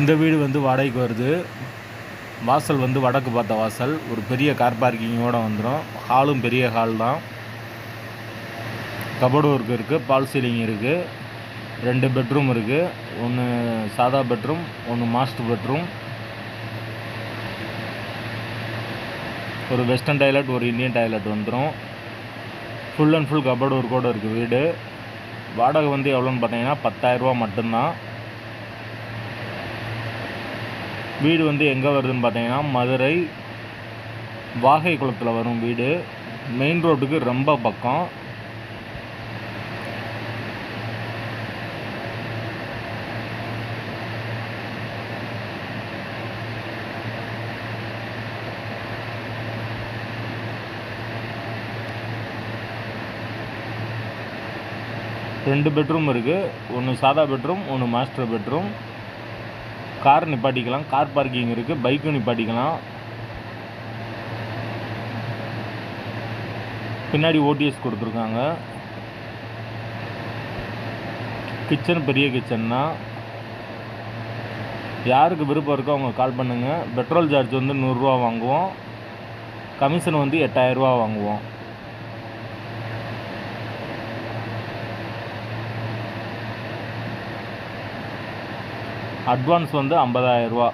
இந்த வீடு வந்து வாடகைக்கு வருது. வாசல் வந்து வடக்கு பார்த்த வாசல். ஒரு பெரிய கார் பார்க்கிங்கோட வந்துடும் ஹாலும் பெரிய ஹால் தான். கபோர்டு ஒர்க் இருக்குது பால் சீலிங் இருக்குது ரெண்டு பெட்ரூம் இருக்குது ஒன்று சாதா பெட்ரூம் ஒன்று மாஸ்டர் பெட்ரூம் ஒரு வெஸ்டர்ன் டாய்லெட் ஒரு இந்தியன் டாய்லெட் வந்துடும் ஃபுல் அண்ட் ஃபுல் கபோர்டு ஒர்க்கோடு இருக்குது வீடு. வாடகை வந்து எவ்வளோன்னு பார்த்தீங்கன்னா பத்தாயிரரூபா மட்டும்தான். வீடு வந்து எங்கே வருதுன்னு பார்த்தீங்கன்னா மதுரை வாகை குளத்தில் வரும் வீடு. மெயின் ரோட்டுக்கு ரொம்ப பக்கம். ரெண்டு பெட்ரூம் இருக்குது ஒன்று சாதா பெட்ரூம் ஒன்று மாஸ்டர் பெட்ரூம் கார் நிப்பாட்டிக்கலாம். கார் பார்க்கிங் இருக்குது பைக்கும் நிப்பாட்டிக்கலாம். பின்னாடி ஓடிஎஸ் கொடுத்துருக்காங்க. கிச்சன் பெரிய கிச்சன் தான். யாருக்கு விருப்பம் இருக்கோ அவங்க கால் பண்ணுங்கள் பெட்ரோல் சார்ஜ் வந்து நூறுரூவா வாங்குவோம். கமிஷன் வந்து எட்டாயிரரூவா வாங்குவோம். அட்வான்ஸ் வந்து ஐம்பதாயிரரூவா